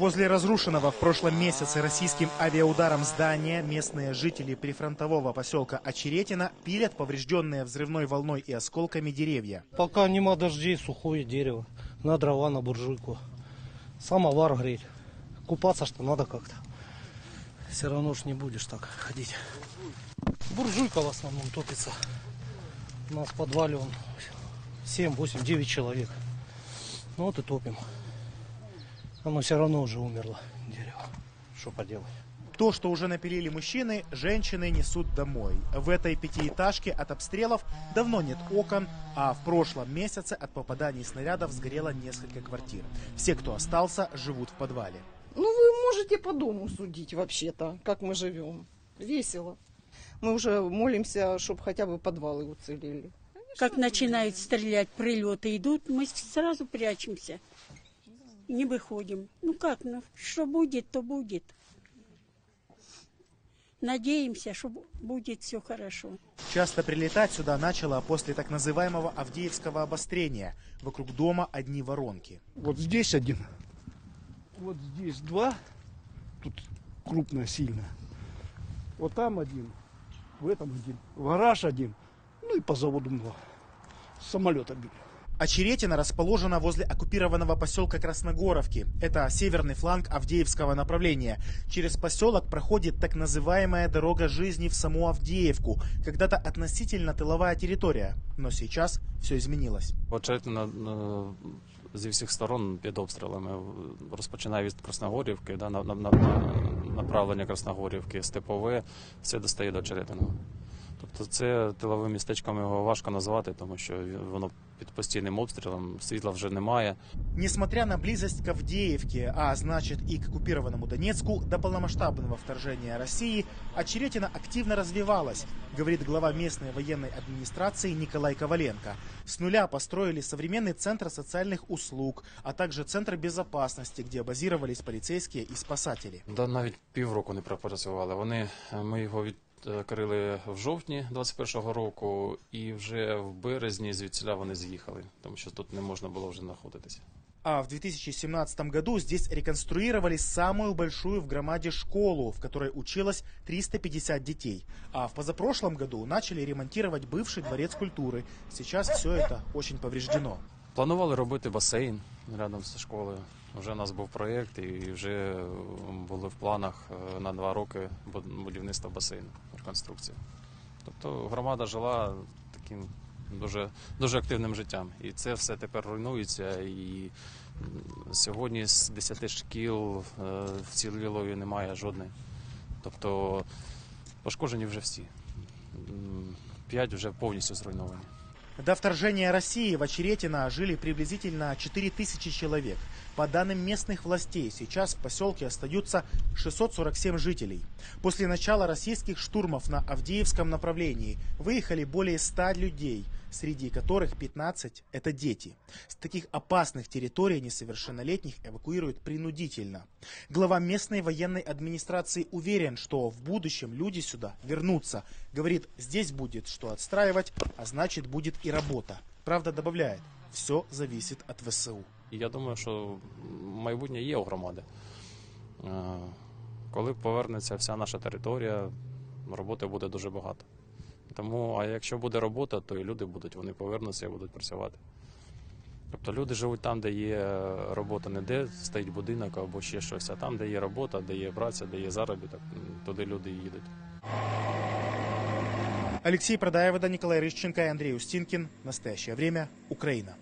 Возле разрушенного в прошлом месяце российским авиаударом здания местные жители прифронтового поселка Очеретина пилят поврежденные взрывной волной и осколками деревья. Пока нема дождей, сухое дерево. На дрова, на буржуйку. Самовар греть. Купаться что надо как-то. Все равно ж не будешь так ходить. Буржуйка в основном топится. У нас в подвале он 7, 8, 9 человек. Ну вот и топим. Оно все равно уже умерло, дерево. Что поделать. То, что уже напилили мужчины, женщины несут домой. В этой пятиэтажке от обстрелов давно нет окон, а в прошлом месяце от попаданий снарядов сгорело несколько квартир. Все, кто остался, живут в подвале. Ну, вы можете по дому судить вообще-то, как мы живем. Весело. Мы уже молимся, чтобы хотя бы подвалы уцелели. Как начинают стрелять, прилеты идут, мы сразу прячемся. Не выходим. Ну как, ну что будет, то будет. Надеемся, что будет все хорошо. Часто прилетать сюда начало после так называемого Авдеевского обострения. Вокруг дома одни воронки. Вот здесь один, вот здесь два, тут крупно, сильно. Вот там один, в этом один, гараж один, ну и по заводу два. Самолета били. Очеретина расположена возле оккупированного поселка Красногоровки. Это северный фланг Авдеевского направления. Через поселок проходит так называемая дорога жизни в саму Авдеевку. Когда-то относительно тыловая территория. Но сейчас все изменилось. Очеретина е, зі всіх сторон під обстрілами. Розпочинає від Красногорівки, да, на, на, на, на направлення Красногорівки, Степове, все достає до Очеретиного. Тобто це тиловим містечком його важко назвати, тому що воно під постійним обстрілом, світла вже немає. Несмотря на близость к Авдеевке, а значит и к оккупированному Донецку, до полномасштабного вторжения России, Очеретина активно развивалась, говорит глава местной военной администрации Николай Коваленко. С нуля построили современный центр социальных услуг, а также центр безопасности, где базировались полицейские и спасатели. Да навіть півроку не пропрацювали. Вони ми його відкрили в жовтні 21-го року, і вже в березні звідсіля вони з'їхали, тому що тут не можна було вже знаходитися. А в 2017 году здесь реконструировали самую большую в громаде школу, в которой училось 350 детей. А в позапрошлом году начали ремонтировать бывший дворец культуры. Сейчас все это очень повреждено. Планували робити басейн Рядом з школою. Вже у нас був проєкт і вже були в планах е, на два роки буд- будівництва басейну, реконструкції. Тобто громада жила таким дуже, дуже активним життям. І це все тепер руйнується. І сьогодні з 10 шкіл е, вцілілої немає жодної. Тобто пошкоджені вже всі. П'ять вже повністю зруйновані. До вторжения России в Очеретино жили приблизительно 4000 человек. По данным местных властей, сейчас в поселке остаются 647 жителей. После начала российских штурмов на Авдеевском направлении выехали более 100 людей, среди которых 15 – это дети. С таких опасных территорий несовершеннолетних эвакуируют принудительно. Глава местной военной администрации уверен, что в будущем люди сюда вернутся. Говорит, здесь будет что отстраивать, а значит будет и работа. Правда добавляет, все зависит от ВСУ. І я думаю, що майбутнє є у громади. Е, Коли повернеться вся наша територія, роботи буде дуже багато. Тому, а якщо буде робота, то і люди будуть, вони повернуться і будуть працювати. Тобто люди живуть там, де є робота, не де стоїть будинок або ще щось, а там, де є робота, де є праця, де є заробіток, туди люди їдуть. Алексей Продаевода, Ніколай Рищенко і Андрій Устінкін. Настоящее время. Украина.